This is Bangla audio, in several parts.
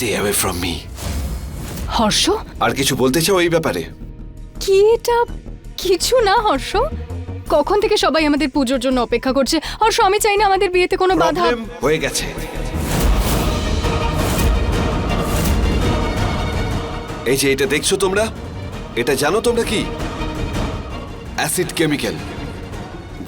Stay away from me Harsh? আর কিছু বলতে চাও এই ব্যাপারে? কি এটা? কিছু না হর্ষ। কখন থেকে সবাই আমাদের পুজোর জন্য অপেক্ষা করছে? হর্ষ আমি চাই না আমাদের বিয়েতে কোনো বাধা। হয়ে গেছে। এই যে এটা দেখছ তোমরা? এটা জানো তোমরা কি? অ্যাসিড কেমিক্যাল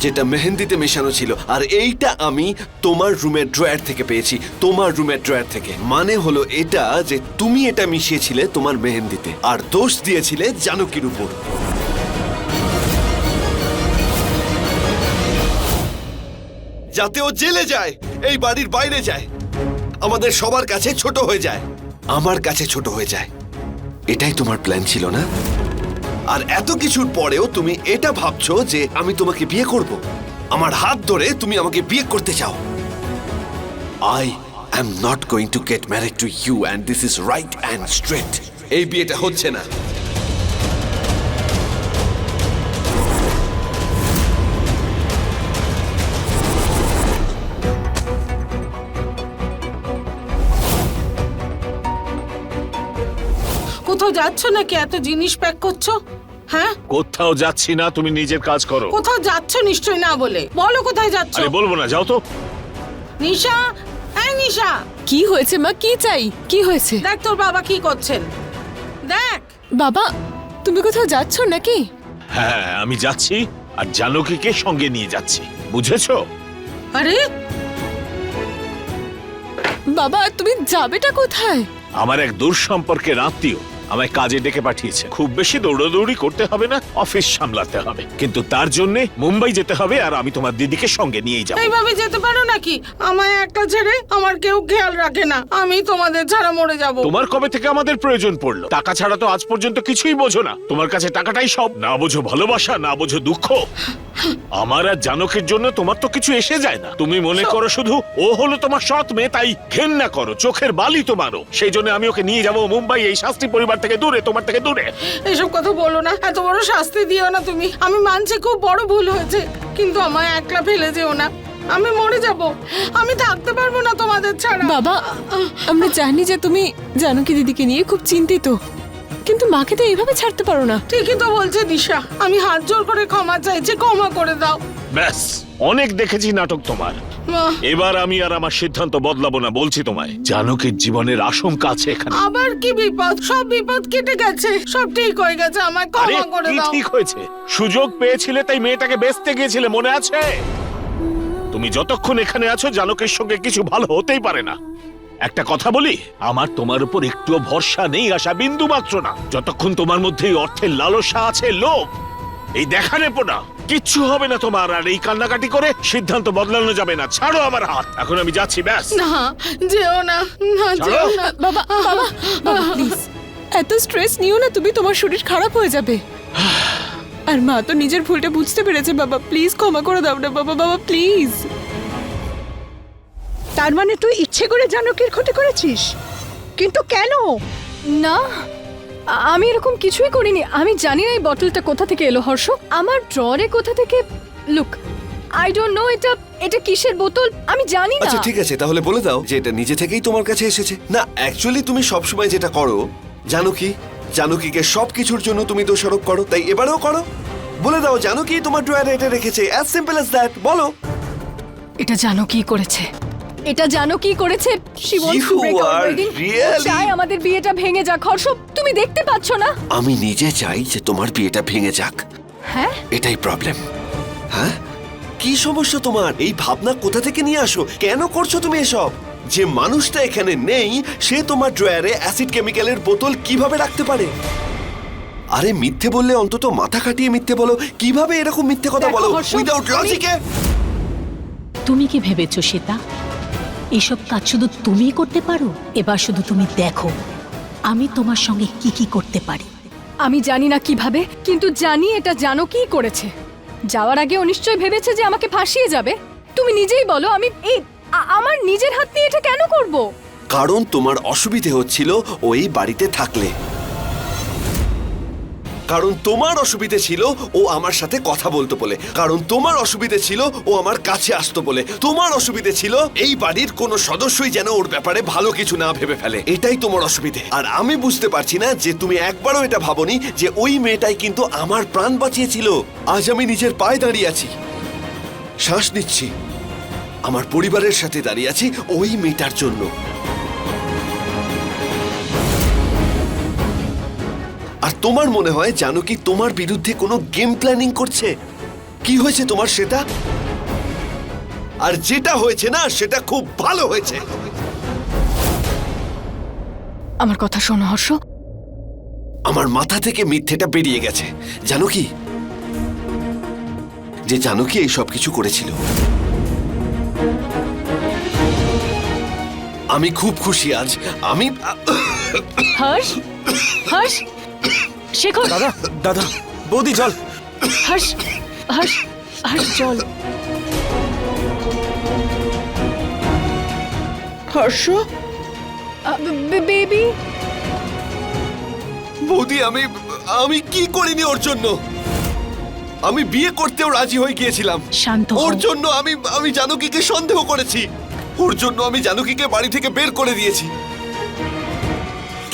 যেটা মেহেন্দিতে মেশানো ছিল। আর এইটা আমি তোমার রুমের ড্রয়ার থেকে পেয়েছি, তোমার রুমের ড্রয়ার থেকে। মানে হলো এটা যে তুমি এটা মিশিয়েছিলে তোমার মেহেন্দিতে, আর দোষ দিয়েছিলে জানকির উপর। যাতে ও জেলে যায়, এই বাড়ির বাইরে যায়। আমাদের সবার কাছে ছোট হয়ে যায়। আমার কাছে ছোট হয়ে যায়। এটাই তোমার প্ল্যান ছিল না? আর এত কিছুর পরেও তুমি এটা ভাবছ যে আমি তোমাকে বিয়ে করব। আমার হাত ধরে তুমি আমাকে বিয়ে করতে চাও। I I am not going to get married to you and this is right and straight এই বিয়েটা হচ্ছে না। কোথাও যাচ্ছ নাকি? এত জিনিস প্যাক করছ? হ্যাঁ? কোথাও যাচ্ছি না তুমি নিজের কাজ করো। কোথাও যাচ্ছ নিশ্চয়ই না বলে। বলো কোথায় যাচ্ছ। আরে বলব না যাও তো। নিশা! হ্যাঁ নিশা! কি হয়েছে মা? কি চাই? কি হয়েছে? দেখ তোর বাবা কি করছেন। দেখ! বাবা তুমি কোথাও যাচ্ছ নাকি? হ্যাঁ আমি যাচ্ছি আর জানকীকে সঙ্গে নিয়ে যাচ্ছি বুঝেছ? আরে! বাবা তুমি যাবেটা কোথায়? আমার এক দূর সম্পর্কের আত্মীয়। আমায় কাজে ডেকে পাঠিয়েছে। খুব বেশি দৌড়াদৌড়ি করতে হবে না অফিস সামলাতে হবে। কিন্তু তার জন্য মুম্বাই যেতে হবে আর আমি তোমার দিদিকে সঙ্গে নিয়েই যাব। এইভাবে যেতে পারো নাকি? আমায় একটা ছেড়ে আমার কেউ খেয়াল রাখে না। আমি তোমাদের ছাড়া মরে যাব। তোমার কবে থেকে আমাদের প্রয়োজন পড়ল? টাকা ছাড়া তো আজ পর্যন্ত কিছুই বোঝো না। তোমার কাছে টাকাটাই সব। না বোঝো ভালোবাসা না বোঝো দুঃখ। আমার আর জানকের জন্য তোমার তো কিছু এসে যায় না। তুমি মনে করো শুধু ও হলো তোমার সৎ মেয়ে তাই ঘেন্না করো চোখের বালি তোমারও সেই জন্য আমি ওকে নিয়ে যাব মুম্বাই এই শাস্তি পরিবার থেকে দূরে তোমার থেকে দূরে। এসব কথা বলো না এত বড় শাস্তি দিও না তুমি। আমি মানছি খুব বড় ভুল হয়েছে কিন্তু আমায় একলা ফেলে যেও না। আমি মরে যাব। আমি থাকতে পারব না তোমাদের ছাড়া। বাবা আমরা জানি যে তুমি জানকী দিদিকে নিয়ে খুব চিন্তিত। কিন্তু মাকে তো এইভাবে ছাড়তে পারো না। ঠিকই তো বলছে নিশা আমি হাত জোর করে ক্ষমা চাইছি ক্ষমা করে দাও। ব্যাস অনেক দেখেছি নাটক তোমার। এবার আমি আর আমার সিদ্ধান্ত বদলাবো না বলছি তোমায়। জানকের জীবনের আশঙ্কা আছে এখানে। আবার কি বিপদ? সব বিপদ কেটে গেছে। সব ঠিক হয়ে গেছে আমায় আরে ক্ষমা করে দাও। ঠিক হয়েছে? সুযোগ পেয়েছিলে তাই মেয়েটাকে বেচতে গিয়েছিলে মনে আছে? তুমি যতক্ষণ এখানে আছো জানকের সঙ্গে কিছু ভালো হতেই পারে না। একটা কথা বলি আমার তোমার উপর একটুও ভরসা নেই আশা বিন্দু মাত্র না। যতক্ষণ তোমার মধ্যে অর্থের লালসা আছে লোভ এই দেখা দেখানে পোনা কিচ্ছু হবে না তোমার আর এই কান্নাকাটি করে সিদ্ধান্ত বদলানো যাবে না। ছাড়ো আমার হাত। এখন আমি যাচ্ছি ব্যাস। না যেও না না যেও না। বাবা বাবা বাবা প্লিজ এত স্ট্রেস নিও না তুমি তোমার শরীর খারাপ হয়ে যাবে। আর মা তো নিজের ভুলটা বুঝতে পেরেছে বাবা প্লিজ ক্ষমা করে দাও না বাবা বাবা প্লিজ। তার মানে তুই ইচ্ছে করে জানকীর ক্ষতি করেছিস? কিন্তু কেন? না আমি এরকম কিছুই করিনি। আমি জানি না এই বটলটা কোথা থেকে এলো হর্ষ। আমার ড্ররে কোথা থেকে লুক আই ডোন্ট নো এটা এটা কিসের বোতল? আমি জানি না। আচ্ছা ঠিক আছে তাহলে বলে দাও যে এটা নিজে থেকেই তোমার কাছে এসেছে। না অ্যাকচুয়ালি তুমি সবসময় যেটা করো জানো কি? জানকীকে সব কিছুর জন্য তুমি দোষারোপ করো তাই এবারেও করো। বলে দাও জানো কি তোমার ড্রয়ারে এটা রেখেছে। অ্যাজ সিম্পল অ্যাজ দ্যাট বলো। এটা জানো কি করেছে। এটা জানো কি করেছে She wants You break our are wedding. O really- চায় আমাদের বিয়েটা ভেঙে যাক হর্ষ তুমি দেখতে পাচ্ছ না? আমি নিজে চাই যে তোমার বিয়েটা ভেঙে যাক। হ্যাঁ? এটাই প্রবলেম হ্যাঁ? কি সমস্যা তোমার? এই ভাবনা কোথা থেকে নিয়ে আসো? কেন করছ তুমি এসব? যে মানুষটা এখানে নেই সে তোমার ড্রয়ারে অ্যাসিড কেমিক্যালের বোতল কীভাবে রাখতে পারে? আরে মিথ্যে বললে অন্তত মাথা খাটিয়ে মিথ্যে বলো। কীভাবে এরকম মিথ্যে কথা দেখো, বলো? হর্ষ, উইদাউট আমি- লজিকে তুমি কি ভেবেছো শ্বেতা? এসব কাজ শুধু তুমি করতে পারো? এবার শুধু তুমি দেখো আমি তোমার সঙ্গে কি কি করতে পারি। আমি জানি না কীভাবে কিন্তু জানি এটা জানো কি করেছে। যাওয়ার আগে ও নিশ্চয়ই ভেবেছে যে আমাকে ফাঁসিয়ে যাবে। তুমি নিজেই বলো আমি এই আমার নিজের হাত নিয়ে এটা কেন করব? কারণ তোমার অসুবিধে হচ্ছিল ওই বাড়িতে থাকলে। কারণ তোমার অসুবিধে ছিল, ও আমার সাথে কথা বলতো বলে। কারণ তোমার অসুবিধে ছিল, ও আমার কাছে আসতো বলে। তোমার অসুবিধে ছিল, এই বাড়ির কোনো সদস্যই যেন ওর ব্যাপারে ভালো কিছু না ভেবে ফেলে। এটাই তোমার অসুবিধে। আর আমি বুঝতে পারছি না যে তুমি একবারও এটা ভাবনি যে ওই মেয়েটাই কিন্তু আমার প্রাণ বাঁচিয়েছিল। আজ আমি নিজের পায়ে দাঁড়িয়ে আছি। শ্বাস নিচ্ছি। আমার পরিবারের সাথে দাঁড়িয়ে আছি ওই মেয়েটার জন্য। তোমার মনে হয় জানো কি তোমার বিরুদ্ধে কোনো গেম প্ল্যানিং করছে? কি হয়েছে তোমার সেটা? আর যেটা হয়েছে না সেটা খুব ভালো হয়েছে। আমার কথা শোনো হর্ষ। আমার মাথা থেকে মিথ্যেটা বেরিয়ে গেছে। জানো কি? যে জানো কি এই সব কিছু করেছিল? আমি খুব খুশি আজ। আমি হর্ষ? হর্ষ? শেখর। দাদা দাদা বৌদি জল হর্ষ হর্ষ হর্ষ চল। হর্ষ? বেবি? বৌদি আমি আমি কি করিনি ওর জন্য? আমি বিয়ে করতেও রাজি হয়ে গিয়েছিলাম। শান্ত ওর জন্য আমি আমি জানকীকে সন্দেহ করেছি। ওর জন্য আমি জানকীকে বাড়ি থেকে বের করে দিয়েছি।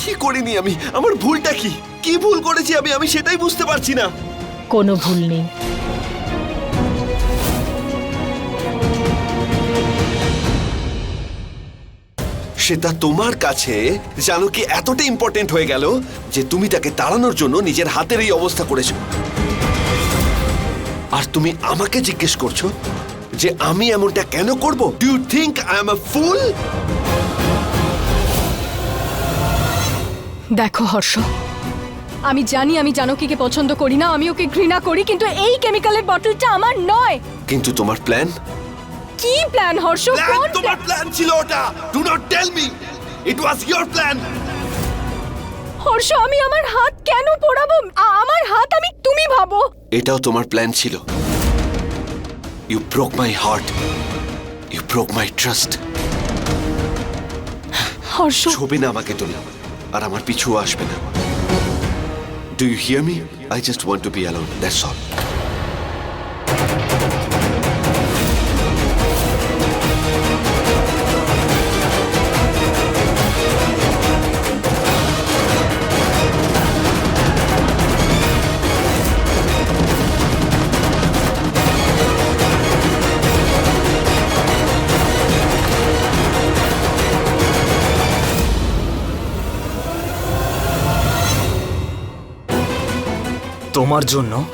কি করিনি আমি? আমার ভুলটা কি? কি ভুল করেছি আমি? আমি সেটাই বুঝতে পারছি না। কোনো ভুল নেই। সেটা তোমার কাছে জানকী এতটা ইম্পর্টেন্ট হয়ে গেল যে তুমি তাকে তাড়ানোর জন্য নিজের হাতের এই অবস্থা করেছ। আর তুমি আমাকে জিজ্ঞেস করছ যে আমি এমনটা কেন করব? Do you think I am a fool দেখো হর্ষ আমি জানি আমি জানকীকে পছন্দ করি না আমি ওকে ঘৃণা করি কিন্তু এই কেমিক্যালের বটলটা আমার নয়। কিন্তু তোমার প্ল্যান কি প্ল্যান হর্ষ কোন তোমার প্ল্যান ছিল ওটা! Do not tell me it was your plan Harsh আমি আমার হাত কেন পোড়াবো? আমার হাত আমি তুমি ভাবো। এটাও তোমার প্ল্যান ছিল। You broke my heart you broke my trust Harsh. ছবি না আমাকে তুমি আর আমার পিছু আসবে না। Do you hear me? I just want to be alone, that's all. তোমার জন্য?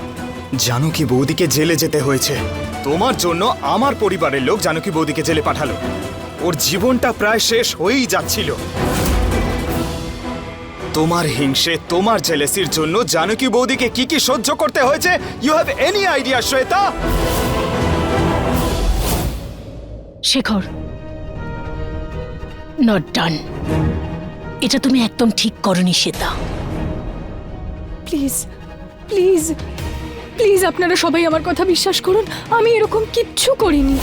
জানকী বৌদিকে জেলে যেতে হয়েছে। তোমার জন্য আমার পরিবারের লোক জানকী বৌদিকে জেলে পাঠালো। ওর জীবনটা প্রায় শেষ হয়েই যাচ্ছিল। তোমার হিংসে তোমার জেলেসির জন্য জানকী বৌদিকে কি কি সহ্য করতে হয়েছে? You have any idea Shweta? Shekhar not done এটা তুমি একদম ঠিক করনি শ্বেতা। প্লিজ প্লিজ প্লিজ আপনারা সবাই আমার কথা বিশ্বাস করুন, আমি এরকম কিচ্ছু করিনি।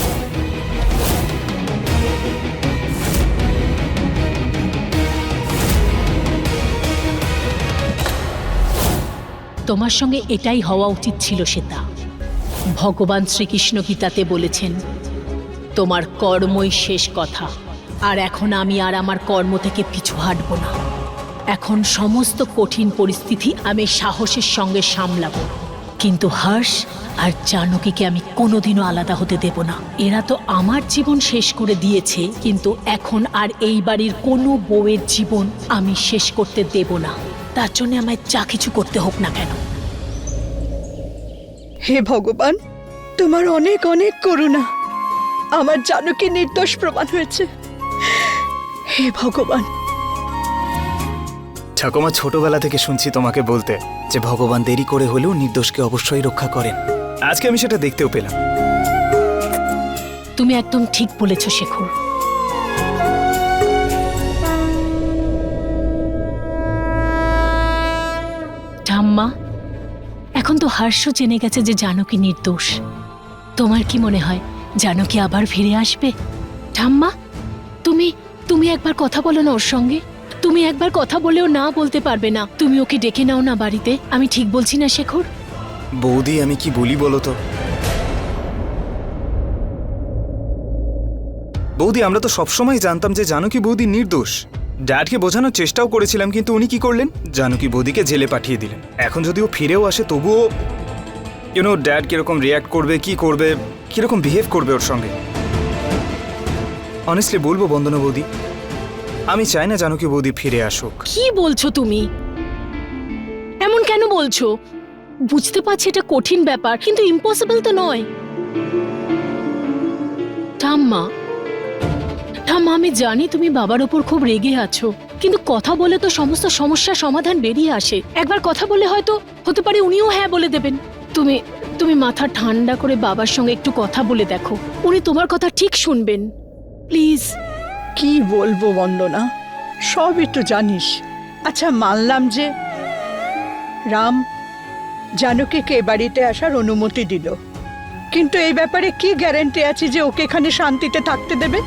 তোমার সঙ্গে এটাই হওয়া উচিত ছিল শ্বেতা ভগবান শ্রীকৃষ্ণ গীতাতে বলেছেন, তোমার কর্মই শেষ কথা, আর এখন আমি আর আমার কর্ম থেকে পিছু হাঁটব না। এখন সমস্ত কঠিন পরিস্থিতি আমি সাহসের সঙ্গে সামলাবো। কিন্তু হর্ষ আর জানকীকে আমি কোনোদিনও আলাদা হতে দেব না। এরা তো আমার জীবন শেষ করে দিয়েছে, কিন্তু এখন আর এই বাড়ির কোনো বউয়ের জীবন আমি শেষ করতে দেব না। তার জন্য আমায় যা কিছু করতে হোক না কেন। হে ভগবান, তোমার অনেক অনেক করুণা। আমার জানকী নির্দোষ প্রমাণ হয়েছে। হে ভগবান ঠাকুমা ছোটবেলা থেকে শুনছি তোমাকে বলতে, যে ভগবান দেরি করে হলেও নির্দোষকে অবশ্যই রক্ষা করেন। আজকে আমি সেটা দেখতেও পেলাম। তুমি একদম ঠিক বলেছ, শেখর। ঠাম্মা, এখন তো হর্ষ জেনে গেছে যে জানকী নির্দোষ। তোমার কি মনে হয়, জানকী আবার ফিরে আসবে? ঠাম্মা, তুমি তুমি একবার কথা বলো না ওর সঙ্গে? তুমি একবার কথা বলেও না বলতে পারবে না। তুমি ওকে ডেকে নাও না বাড়িতে। আমি ঠিক বলছি না, শেখর? বৌদি, আমি কি বলি বলো তো? বৌদি, আমরা তো সবসময় জানতাম যে জানকী বৌদি নির্দোষ। ড্যাডকে বোঝানোর চেষ্টাও করেছিলাম, কিন্তু উনি কি করলেন? জানকী বৌদিকে জেলে পাঠিয়ে দিলেন। এখন যদি ও ফিরেও আসে, তবুও ইউনো ড্যাড কীরকম রিয়াক্ট করবে, কি করবে, কীরকম বিহেভ করবে ওর সঙ্গে? অনেস্টলি বলব বন্দনা বৌদি আমি চাই না জানকী বৌদি ফিরে আসুক। কি বলছো তুমি? এমন কেন বলছো? বুঝতে পারছি এটা কঠিন ব্যাপার, কিন্তু ইম্পসিবল তো নয়। ঠাম্মা ঠাম্মা, আমি জানি তুমি বাবার ওপর খুব রেগে আছো, কিন্তু কথা বলে তো সমস্ত সমস্যার সমাধান বেরিয়ে আসে। একবার কথা বলে হয়তো হতে পারে উনিও হ্যাঁ বলে দেবেন। তুমি তুমি মাথা ঠান্ডা করে বাবার সঙ্গে একটু কথা বলে দেখো। উনি তোমার কথা ঠিক শুনবেন। প্লিজ। কি বলব বন্দনা? সবই তো জানিস। আচ্ছা মানলাম যে রাম জানকীকে এ বাড়িতে আসার অনুমতি দিল। কিন্তু এই ব্যাপারে কি গ্যারেন্টি আছে যে ওকে এখানে শান্তিতে থাকতে দেবে?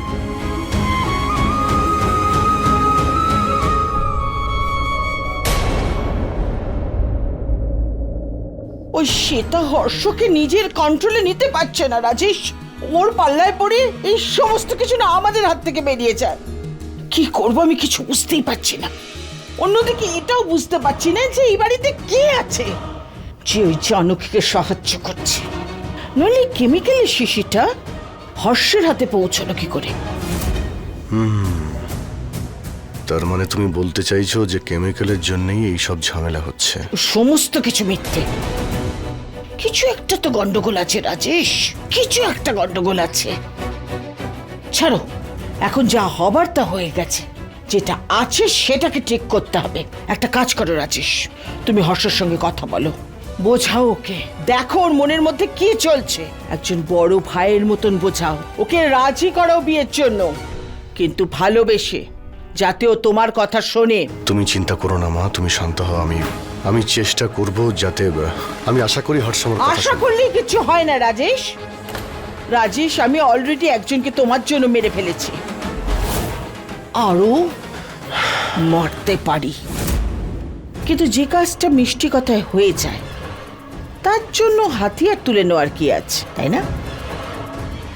ওই শ্বেতা হর্ষকে নিজের কন্ট্রোলে নিতে পারছে না, রাজেশ। ওর পাল্লায় পড়ে এই সমস্ত কিছু না আমাদের হাত থেকে বেরিয়ে যায় কি করব আমি কিছু বুঝতেই পারছি না। অন্যদিকে এটাও বুঝতে পারছি না যে এই বাড়িতে কে আছে। যে ওই জানকীকে সাহায্য করছে। নইলে কেমিক্যালের শিশিটা হর্ষের হাতে পৌঁছালো কি করে? তার মানে তুমি বলতে চাইছো যে কেমিক্যালের জন্যই এই সব ঝামেলা হচ্ছে? সমস্ত কিছু মিথ্যে। কিছু একটা তো গন্ডগোল আছে, রাজেশ। কিছু একটা গন্ডগোল আছে। ছাড়ো, এখন যা হবার তা হয়ে গেছে। যেটা আছে সেটাকে ঠিক করতে হবে। একটা কাজ করো, রাজেশ। তুমি হর্ষের সঙ্গে কথা বলো। বোঝাও ওকে। দেখো ওর মনের মধ্যে কি চলছে। একজন বড় ভাইয়ের মতন বোঝাও। ওকে রাজি করো বিয়ের জন্য। কিন্তু ভালোবেসে, যাতে ও তোমার কথা শোনে। তুমি চিন্তা করো না, মা। তুমি শান্ত হও, আমি আমি চেষ্টা করব যাতে আমি আশা করি হর্ষ আমার কথা আশা শুনবে। করলেই কিছু হয় না রাজেশ। রাজেশ আমি অলরেডি একজনকে তোমার জন্য মেরে ফেলেছি। আরও মরতে পারি। কিন্তু যে কাজটা মিষ্টি কথায় হয়ে যায় তার জন্য হাতিয়ার তুলে নেওয়ার কি আছে তাই না?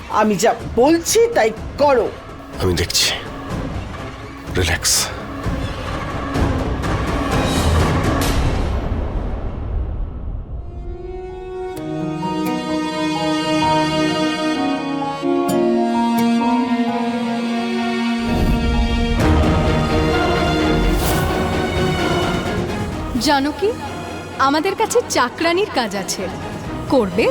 আমি যা বলছি তাই করো। আমি দেখছি। রিল্যাক্স। জানো কি? আমাদের কাছে চাকরানির কাজ আছে। করবে?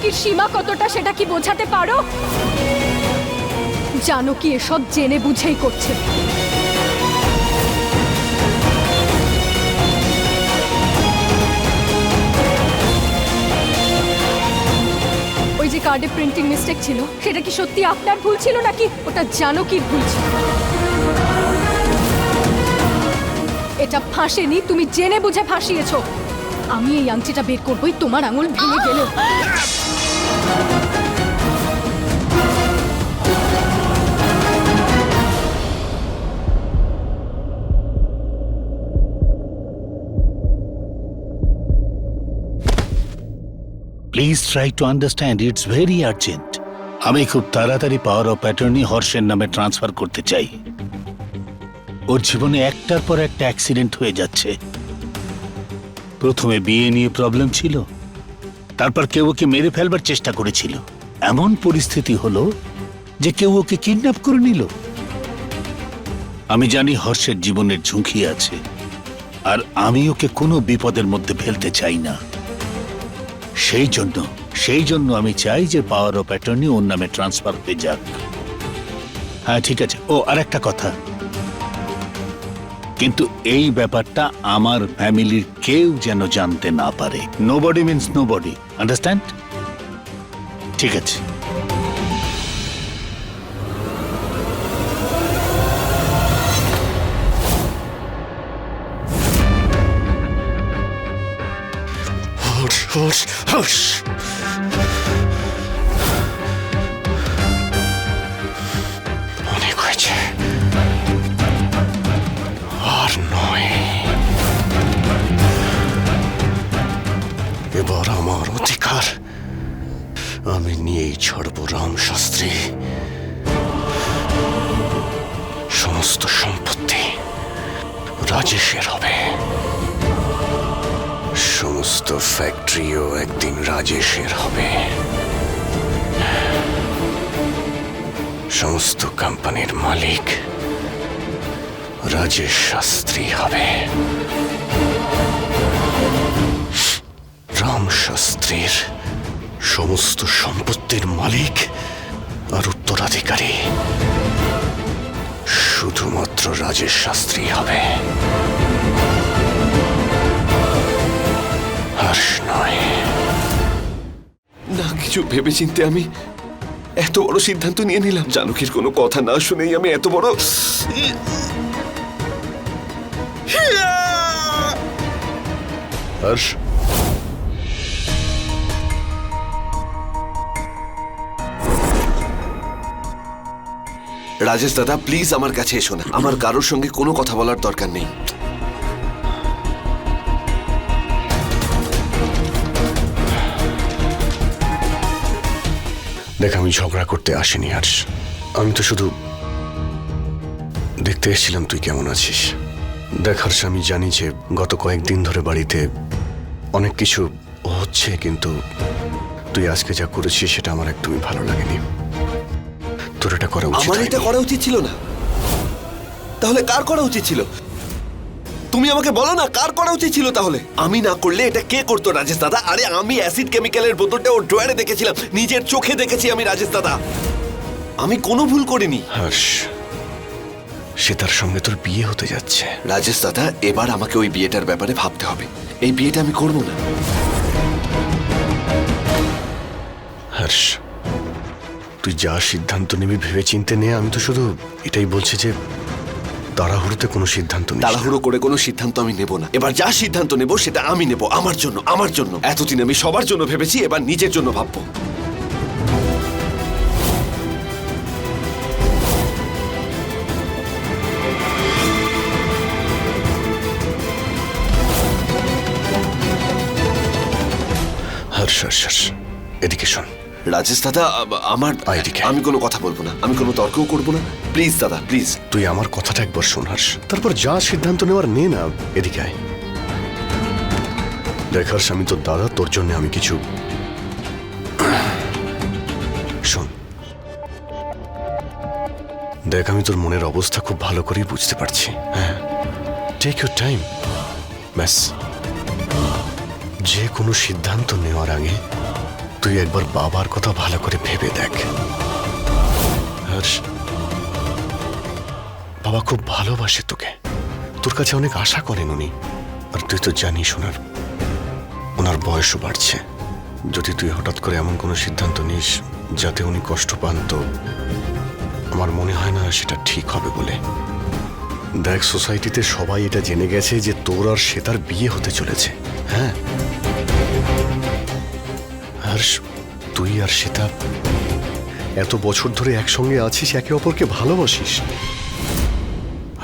জানকীর সীমা কতটা সেটা কি বোঝাতে পারো? জানকী এসব জেনে বুঝেই করছে। ওই যে কার্ডে প্রিন্টিং মিস্টেক ছিল, সেটা কি সত্যি আপনার ভুল ছিল নাকি ওটা জানকীর ভুল ছিল? এটা ফাঁসেনি, তুমি জেনে বুঝে ফাঁসিয়েছো। আমি এই আংটিটা বের করবই, তোমার আঙুল ভেঙে গেল please try to understand it's very urgent আমি খুব তাড়াতাড়ি পাওয়ার অফ অ্যাটর্নি হর্ষের নামে ট্রান্সফার করতে চাই। ওর জীবনে একটার পর একটা অ্যাক্সিডেন্ট হয়ে যাচ্ছে। প্রথমে বিয়ে নিয়ে প্রবলেম ছিল। তারপর কেউ ওকে মেরে ফেলবার চেষ্টা করেছিল। এমন পরিস্থিতি হলো যে কেউ ওকে কিডন্যাপ করে নিল। আমি জানি হর্ষের জীবনের ঝুঁকি আছে। আর আমি ওকে কোনো বিপদের মধ্যে ফেলতে চাই না। সেই জন্য সেই জন্য আমি চাই যে পাওয়ার অফ অ্যাটর্নি ওর নামে ট্রান্সফার হয়ে যাক। হ্যাঁ ঠিক আছে। ও আর একটা কথা। কিন্তু এই ব্যাপারটা আমার ফ্যামিলির কেউ যেন জানতে না পারে। Nobody means nobody understand ঠিক আছে। হুশ হুশ অনেক হয়েছে আর নয় এবার আমার অধিকার আমি নিয়েই ছাড়ব রাম শাস্ত্রী সমস্ত সম্পত্তি রাজেশের হবে সমস্ত ফ্যাক্টরিও একদিন রাজেশের হবে। সমস্ত কোম্পানির মালিক রাজেশ শাস্ত্রী হবে। রাম শাস্ত্রীর সমস্ত সম্পত্তির মালিক আর উত্তরাধিকারী শুধুমাত্র রাজেশ শাস্ত্রী হবে। হর্ষ নয়। না কিছু ভেবেচিন্তে আমি এত বড় সিদ্ধান্ত নিয়ে নিলাম। জানকীর কোনো কথা না শুনেই আমি এত বড় হর্ষ। রাজেশ দাদা প্লিজ আমার কাছে এসো না। আমার কারোর সঙ্গে কোনো কথা বলার দরকার নেই। দেখ আমি ঝগড়া করতে আসিনি আর আমি তো শুধু দেখতে এসেছিলাম তুই কেমন আছিস? দেখ হর্ষ আমি জানি যে গত কয়েকদিন ধরে বাড়িতে অনেক কিছু হচ্ছে কিন্তু তুই আজকে যা করেছিস সেটা আমার একদমই ভালো লাগেনি। তোর এটা করা উচিত আমার এটা করা উচিত ছিল না। তাহলে কার করা উচিত ছিল? তুমি আমাকে বলো না কার করা উচিত ছিল তাহলে? আমি না করলে এটা কে করতো রাজেশ দাদা? আরে আমি অ্যাসিড কেমিক্যালের বোতলটা ওর ড্রয়ারে দেখেছিলাম নিজের চোখে দেখেছি আমি রাজেশ দাদা। আমি কোনো ভুল করিনি। হর্ষ সে তার সঙ্গে তোর বিয়ে হতে যাচ্ছে। রাজেশ দাদা এবার আমাকে ওই বিয়েটার ব্যাপারে ভাবতে হবে। এই বিয়েটা আমি করব না। হর্ষ তুই যা সিদ্ধান্ত নিবি ভেবে চিনতে নে আমি তো শুধু এটাই বলছি যে তাড়াহুড়োতে কোনো সিদ্ধান্ত নিস না। তাড়াহুড়ো করে কোনো সিদ্ধান্ত আমি নেব না। এবার যা সিদ্ধান্ত নেব সেটা আমি নেব আমার জন্য আমার জন্য। এতদিন আমি সবার জন্য ভেবেছি এবার নিজের জন্য ভাববো। হর্ষ হর্ষ হর্ষ এদিকে শোন। রাজেশ দাদা আমার আমি কোনো কথা বলব না। আমি কোনো তর্কও করব না। প্লিজ দাদা প্লিজ। তুই আমার কথাটা একবার শোন হর্ষ তারপর যা সিদ্ধান্ত নেওয়ার নে না এদিকে আয়। দেখ হর্ষ আমি তোর দাদা তোর জন্য আমি কিছু শোন। দেখ আমি তোর মনের অবস্থা খুব ভালো করেই বুঝতে পারছি। হ্যাঁ। টেক ইউর টাইম ব্যাস। যে কোনো সিদ্ধান্ত নেওয়ার আগে তুই একবার বাবার কথা ভালো করে ভেবে দেখ। হর্ষ, বাবা খুব ভালোবাসে তোকে। তোর কাছে অনেক আশা করেন উনি। আর তুই তো জানিস ওনার ওনার বয়সও বাড়ছে। যদি তুই হঠাৎ করে এমন কোনো সিদ্ধান্ত নিস যাতে উনি কষ্ট পান, তো আমার মনে হয় না সেটা ঠিক হবে বলে। দেখ, সোসাইটিতে সবাই এটা জেনে গেছে যে তোর আর সে তার বিয়ে হতে চলেছে। হ্যাঁ? আর তুই আর সেটা এত বছর ধরে একসঙ্গে আছিস, একে অপরকে ভালোবাসিস?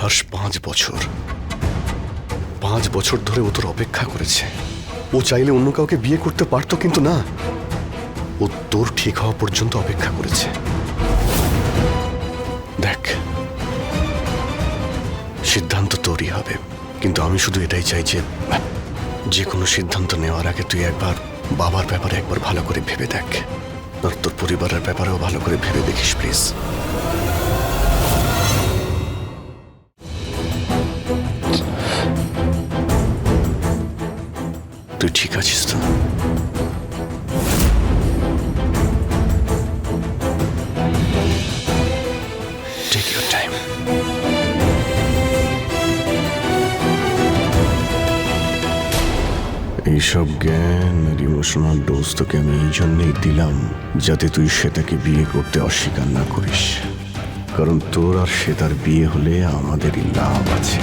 হর্ষ, পাঁচ বছর। পাঁচ বছর ধরে ও তোর অপেক্ষা করেছে। ও চাইলে অন্য কাউকে বিয়ে করতে পারতো, কিন্তু না। ও তোর ঠিক হওয়া পর্যন্ত অপেক্ষা করেছে। দেখ, সিদ্ধান্ত তোরই হবে। কিন্তু আমি শুধু এটাই চাই যে যে কোনো সিদ্ধান্ত নেওয়ার আগে তুই একবার বাবার ব্যাপারে একবার ভালো করে ভেবে দেখ। আর তোর পরিবারের ব্যাপারেও ভালো করে ভেবে দেখিস, প্লিজ। তুই ঠিক আছিস তো? এইসব জ্ঞান আর ইমোশনাল ডোজ তোকে আমি এই জন্যেই দিলাম যাতে তুই শ্বেতাকে বিয়ে করতে অস্বীকার না করিস। কারণ তোর আর শ্বেতার বিয়ে হলে আমাদেরই লাভ আছে।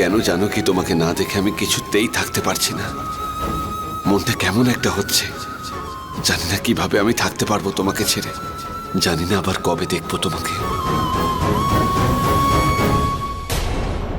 কেন জানো কি তোমাকে না দেখে আমি কিছুতেই থাকতে পারছি না? মনটা কেমন একটা হচ্ছে। জানি না কীভাবে আমি থাকতে পারব তোমাকে ছেড়ে। জানি না আবার কবে দেখব তোমাকে।